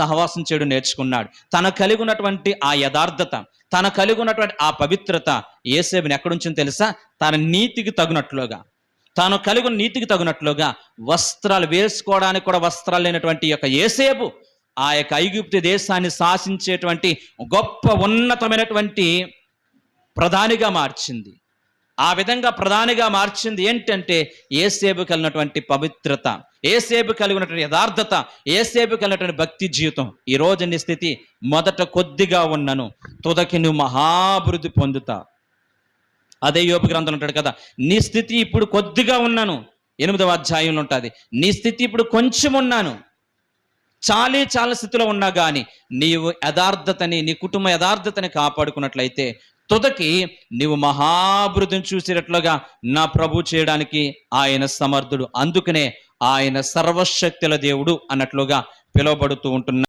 సహవాసం చేయడం నేర్చుకున్నాడు. తన కలిగి ఉన్నటువంటి ఆ యథార్థత తన కలిగి ఉన్నటువంటి ఆ పవిత్రత ఏసేబుని ఎక్కడుంచింది తెలుసా? తన నీతికి తగినట్లుగా. తాను కలిగిన నీతికి తగినట్లుగా వస్త్రాలు వేసుకోవడానికి కూడా వస్త్రాలు లేనటువంటి యొక్క ఏసేపు ఆ యొక్క ఐగుప్తి దేశాన్ని శాసించేటువంటి గొప్ప ఉన్నతమైనటువంటి ప్రధానిగా మార్చింది. ఆ విధంగా ప్రధానిగా మార్చింది ఏంటంటే ఏసేపు కలిగినటువంటి పవిత్రత ఏసేపు కలిగినటువంటి యథార్థత ఏసేపు కలిగినటువంటి భక్తి జీవితం. ఈ రోజు నీ స్థితి మొదట కొద్దిగా ఉన్నను తుదకి నువ్వు మహాభివృద్ధి పొందుతా. అదే యోపు గ్రంథం ఉంటాడు కదా నీ స్థితి ఇప్పుడు కొద్దిగా ఉన్నాను. ఎనిమిదవ అధ్యాయంలో ఉంటుంది నీ స్థితి ఇప్పుడు కొంచెం ఉన్నాను. చాలీ చాలా స్థితిలో ఉన్నా కానీ నీవు యథార్థతని నీ కుటుంబ యథార్థతని కాపాడుకున్నట్లయితే తుదకి నీవు మహాభృతిని చూసేటట్లుగా నా ప్రభు చేయడానికి ఆయన సమర్థుడు. అందుకనే ఆయన సర్వశక్తుల దేవుడు అన్నట్లుగా పిలువబడుతూ ఉంటున్నా